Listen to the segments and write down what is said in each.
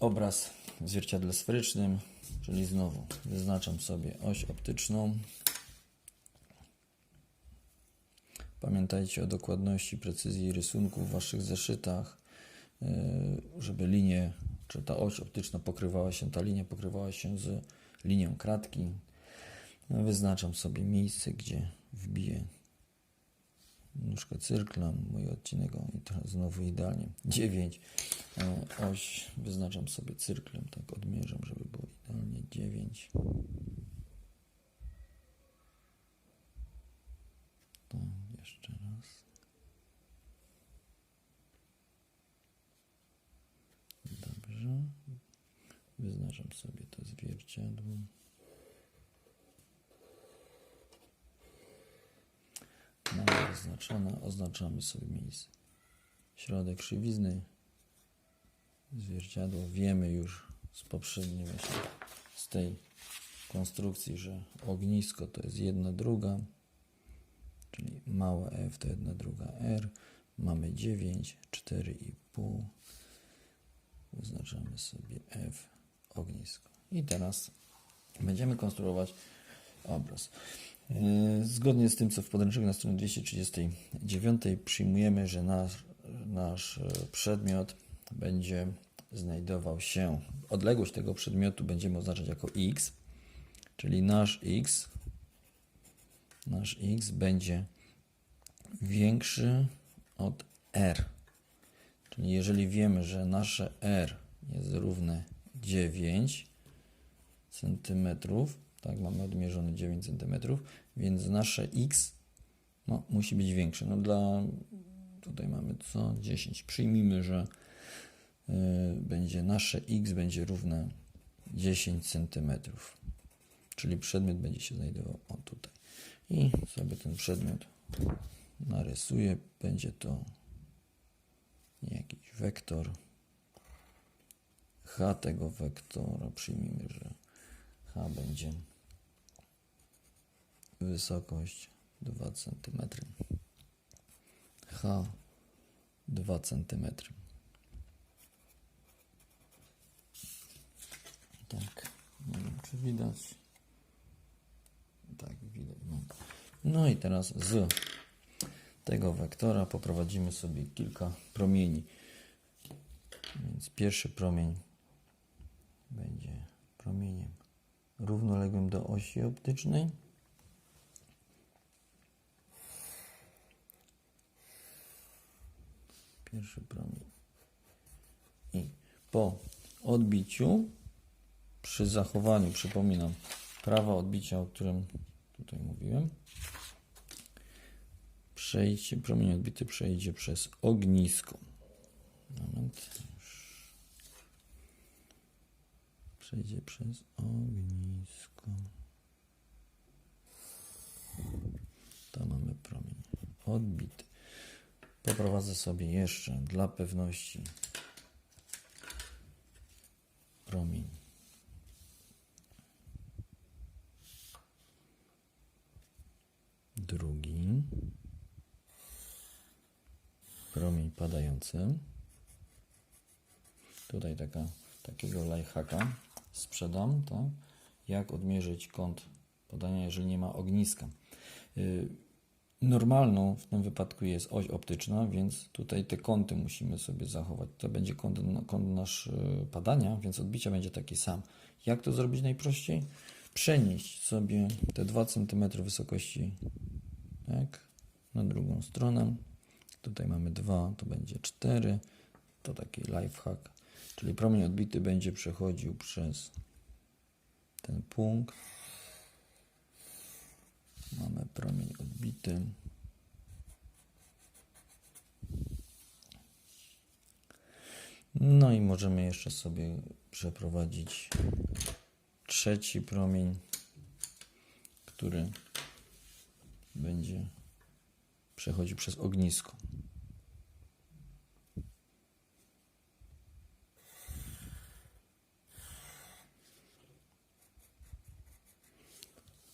obraz w zwierciadle sferycznym, czyli znowu wyznaczam sobie oś optyczną. Pamiętajcie o dokładności, precyzji rysunku w Waszych zeszytach, yy, żeby linie, czy ta oś optyczna pokrywała się, ta linia pokrywała się z linią kratki. Wyznaczam sobie miejsce, gdzie wbiję nóżkę cyrkla, mój odcinek, i teraz znowu idealnie, 9, oś wyznaczam sobie cyrklem, tak odmierzam, żeby było idealnie 9. To jeszcze raz. Dobrze. Wyznaczam sobie to zwierciadło. Mamy zaznaczone, oznaczamy sobie miejsce. Środek krzywizny, zwierciadło. Wiemy już z poprzedniej właśnie, z tej konstrukcji, że ognisko to jest jedna druga, czyli małe f to jedna druga r. Mamy 9, 4,5. Wyznaczamy sobie f ognisko. I teraz będziemy konstruować obraz. Yy, Zgodnie z tym, co w podręczniku na stronie 239 przyjmujemy, że nasz, nasz e, przedmiot będzie znajdował się, odległość tego przedmiotu będziemy oznaczać jako x, czyli nasz x, nasz x będzie większy od r. Czyli jeżeli wiemy, że nasze r jest równe 9 centymetrów, tak, mamy odmierzone 9 cm, więc nasze x no, musi być większe. No dla, tutaj mamy co? 10. Przyjmijmy, że y, będzie nasze x będzie równe 10 cm. Czyli przedmiot będzie się znajdował o tutaj. I sobie ten przedmiot narysuję. Będzie to jakiś wektor. H tego wektora przyjmijmy, że H będzie wysokość 2 cm. H 2 cm. Tak, nie wiem czy widać. Tak, widać. No. no i teraz z tego wektora poprowadzimy sobie kilka promieni. Więc pierwszy promień będzie promieniem równoległym do osi optycznej. Pierwszy promień. I po odbiciu, przy zachowaniu, przypominam, prawa odbicia, o którym tutaj mówiłem, przejdzie, promień odbity przejdzie przez ognisko. Moment. Przejdzie przez ognisko. To mamy promień odbity. Poprowadzę sobie jeszcze dla pewności promień. Drugi. Promień padający. Tutaj taka, takiego lifehacka sprzedam tak? jak odmierzyć kąt podania jeżeli nie ma ogniska? Y, Normalną w tym wypadku jest oś optyczna, więc tutaj te kąty musimy sobie zachować. To będzie kąt, kąt nasz y, padania, więc odbicia będzie taki sam. Jak to zrobić najprościej? Przenieść sobie te 2 cm wysokości tak, na drugą stronę. Tutaj mamy 2, to będzie 4. To taki lifehack. Czyli promień odbity będzie przechodził przez ten punkt. Mamy promień odbity. No i możemy jeszcze sobie przeprowadzić trzeci promień, który będzie przechodził przez ognisko.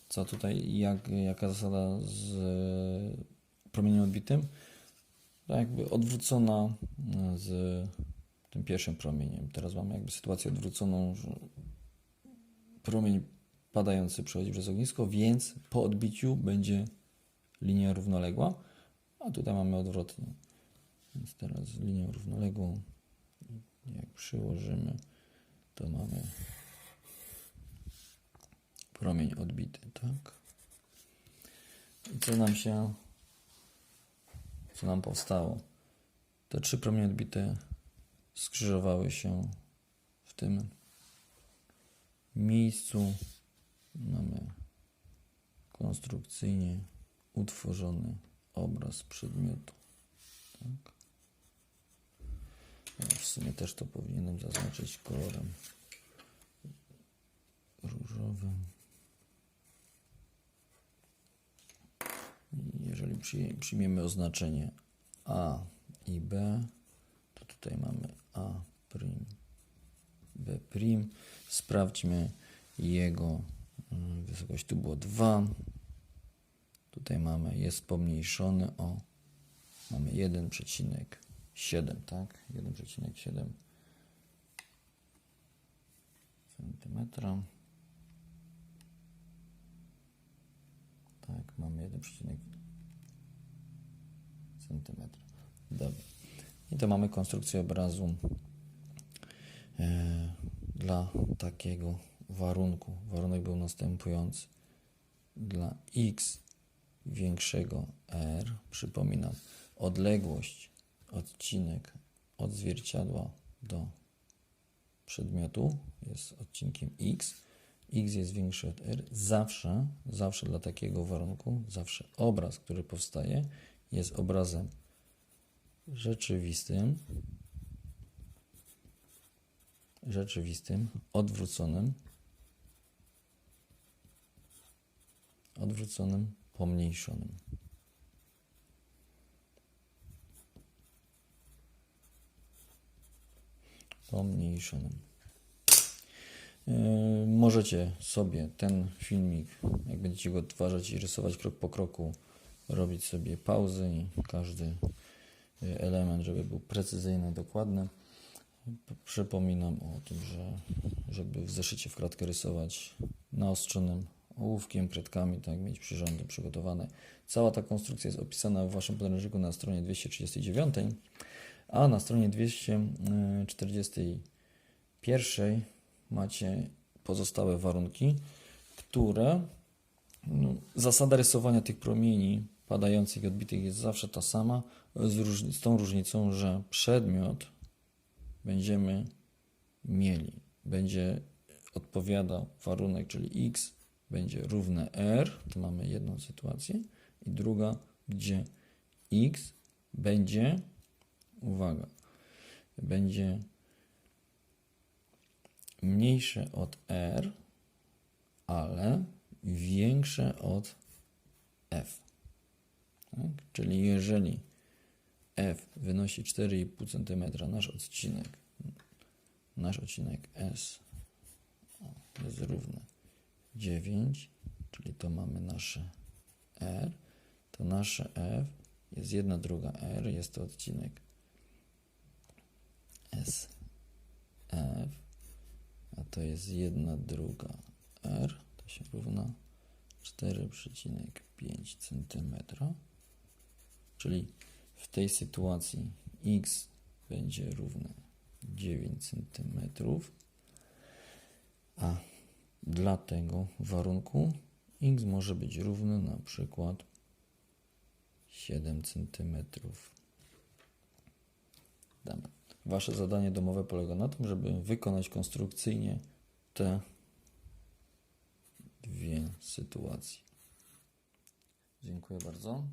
Co tutaj, jak, jaka zasada z e, promieniem odbitym? To jakby odwrócona e, z tym pierwszym promieniem. Teraz mamy jakby sytuację odwróconą, że promień padający przechodzi przez ognisko, więc po odbiciu będzie linia równoległa, a tutaj mamy odwrotnie. Więc teraz linię równoległą, jak przyłożymy, to mamy promień odbity, tak? I co nam się, co nam powstało? Te trzy promienie odbite skrzyżowały się w tym miejscu. Mamy konstrukcyjnie utworzony obraz przedmiotu. Tak? W sumie też to powinienem zaznaczyć kolorem różowym. I Jeżeli przyj- przyjmiemy oznaczenie A i B, to tutaj mamy A prim, B prim. Sprawdźmy jego mm, wysokość. Tu było 2. Tutaj mamy, jest pomniejszony o, mamy 1,7, tak? 1,7 centymetra. Tak, mamy 1, centymetra. Dobra. I to mamy konstrukcję obrazu e, dla takiego warunku. Warunek był następujący. Dla x większego r, przypominam, odległość, odcinek od zwierciadła do przedmiotu jest odcinkiem x, x jest większy od r, zawsze, zawsze dla takiego warunku, zawsze obraz, który powstaje, jest obrazem rzeczywistym, rzeczywistym, odwróconym, odwróconym, pomniejszonym. Pomniejszonym. Yy, Możecie sobie ten filmik, jak będziecie go odtwarzać i rysować krok po kroku, robić sobie pauzy i każdy yy, element, żeby był precyzyjny, dokładny. Przypominam o tym, że żeby w zeszycie w kratkę rysować naostrzonym ołówkiem, kredkami, tak, mieć przyrządy przygotowane. Cała ta konstrukcja jest opisana w Waszym podręczniku na stronie 239, a na stronie 241 macie pozostałe warunki, które no, zasada rysowania tych promieni padających i odbitych jest zawsze ta sama, z, z tą różnicą, że przedmiot będziemy mieli, będzie odpowiadał warunek, czyli x będzie równe r, to mamy jedną sytuację, i druga, gdzie x będzie, uwaga, będzie mniejsze od r, ale większe od f. Tak? Czyli jeżeli f wynosi 4,5 cm, nasz odcinek, nasz odcinek S jest równy 9, czyli to mamy nasze R, to nasze F jest jedna druga R, jest to odcinek S, F, a to jest jedna druga R, to się równa 4,5 cm, czyli w tej sytuacji x będzie równe 9 cm, a dla tego warunku x może być równy na przykład 7 cm. Wasze zadanie domowe polega na tym, żeby wykonać konstrukcyjnie te dwie sytuacje. Dziękuję bardzo.